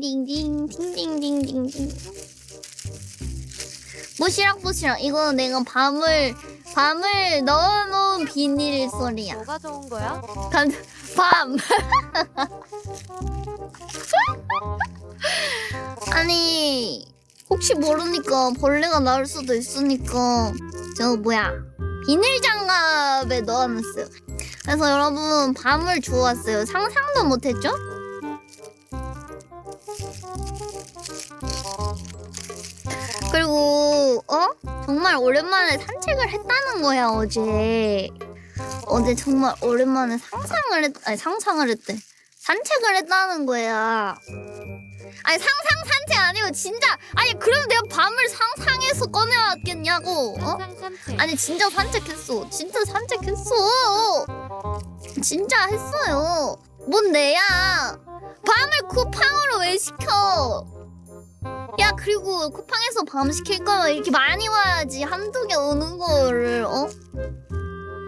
딩딩 딩딩딩딩딩. 보시락 보시락 이거 내가 밤을 밤을 넣어놓은 비닐 소리야. 뭐가 좋은 거야? 간, 밤. 아니 혹시 모르니까 벌레가 나올 수도 있으니까. 저 뭐야? 비닐 장갑에 넣어놨어요. 그래서 여러분 밤을 주워왔어요. 상상도 못했죠? 그리고 어? 정말 오랜만에 산책을 했다는 거야 어제. 어제 정말 오랜만에 상상을 했 아니 상상을 했대. 산책을 했다는 거야. 아니 상상 산책 아니고 진짜 아니 그럼 내가 밤을 상상해서 꺼내왔겠냐고 어? 아니 진짜 산책했어. 진짜 산책했어. 진짜 했어요. 뭔 내야? 밤을 쿠팡으로 왜 시켜 야 그리고 쿠팡에서 밤 시킬 거면 이렇게 많이 와야지. 한두 개 오는 거를 어?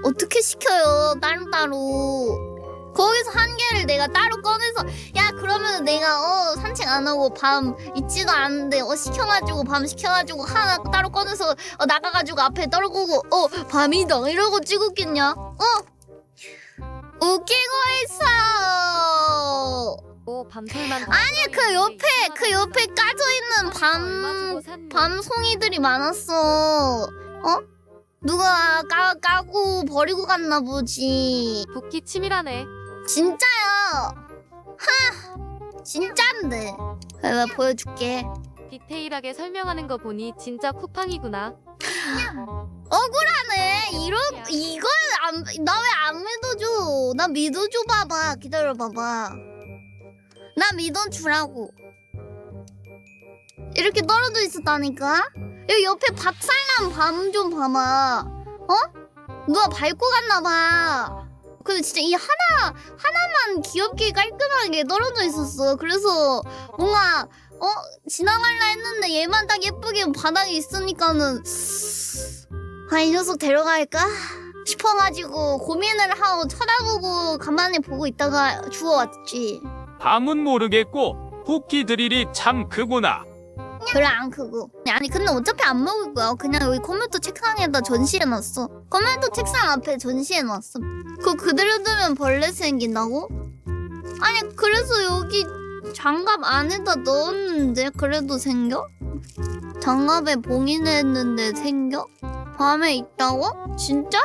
어떻게 시켜요? 따로따로. 거기서 한 개를 내가 따로 꺼내서 야 그러면 내가 어 산책 안 하고 밤 있지도 않은데 어 시켜가지고 밤 시켜가지고 하나 따로 꺼내서 어, 나가가지고 앞에 떨구고 어 밤이다 이러고 찍었겠냐? 어 밤술만 아니 그 옆에 그 옆에 까져 있는 밤 밤송이들이 많았어. 어? 누가 까 까고 버리고 갔나 보지. 붓기 치밀하네. 진짜야 하 진짠데. 내가 보여줄게. 디테일하게 설명하는 거 보니 진짜 쿠팡이구나. 억울하네. 이러 이걸 안나 왜 안 믿어줘? 나 믿어줘 봐봐. 기다려 봐봐 나 믿어주라고. 이렇게 떨어져 있었다니까? 여기 옆에 박살난 밤 좀 봐봐. 어? 누가 밟고 갔나 봐. 근데 진짜 이 하나 하나만 귀엽게 깔끔하게 떨어져 있었어. 그래서 뭔가 어? 지나갈라 했는데 얘만 딱 예쁘게 바닥에 있으니까는 아 이 녀석 데려갈까? 싶어가지고 고민을 하고 쳐다보고 가만히 보고 있다가 주워왔지 밤은 모르겠고 후키 드릴이 참 크구나. 별로 안 크고 아니 근데 어차피 안 먹을 거야 그냥 여기 컴퓨터 책상에다 전시해놨어 컴퓨터 책상 앞에 전시해놨어 그거 그대로 두면 벌레 생긴다고? 아니 그래서 여기 장갑 안에다 넣었는데 그래도 생겨? 장갑에 봉인했는데 생겨? 밤에 있다고? 진짜?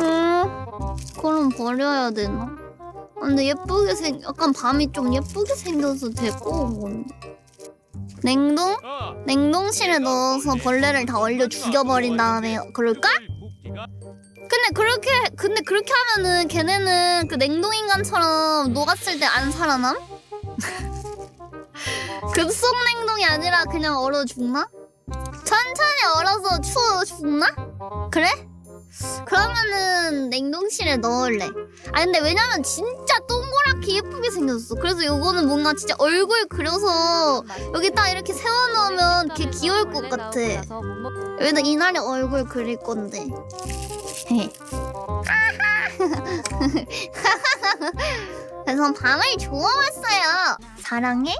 음 그럼 버려야 되나? 아, 근데 예쁘게 생 약간 밤이 좀 예쁘게 생겨서 건데 냉동? 어, 냉동실에 넣어서 벌레를 다 얼려 죽여버린 다음에 그럴까? 근데 그렇게 근데 그렇게 하면은 걔네는 그 냉동 인간처럼 녹았을 때 안 살아남? 급속 냉동이 아니라 그냥 얼어 죽나? 천천히 얼어서 추워 죽나? 그래? 그러면은 냉동실에 넣을래. 아 근데 왜냐면 진짜 동그랗게 예쁘게 생겼어. 그래서 요거는 뭔가 진짜 얼굴 그려서 여기 딱 이렇게 세워놓으면 걔 귀여울 것 같아. 여기다 이날의 얼굴 그릴 건데. 헤. 그래서 밤을 좋아했어요. 사랑해?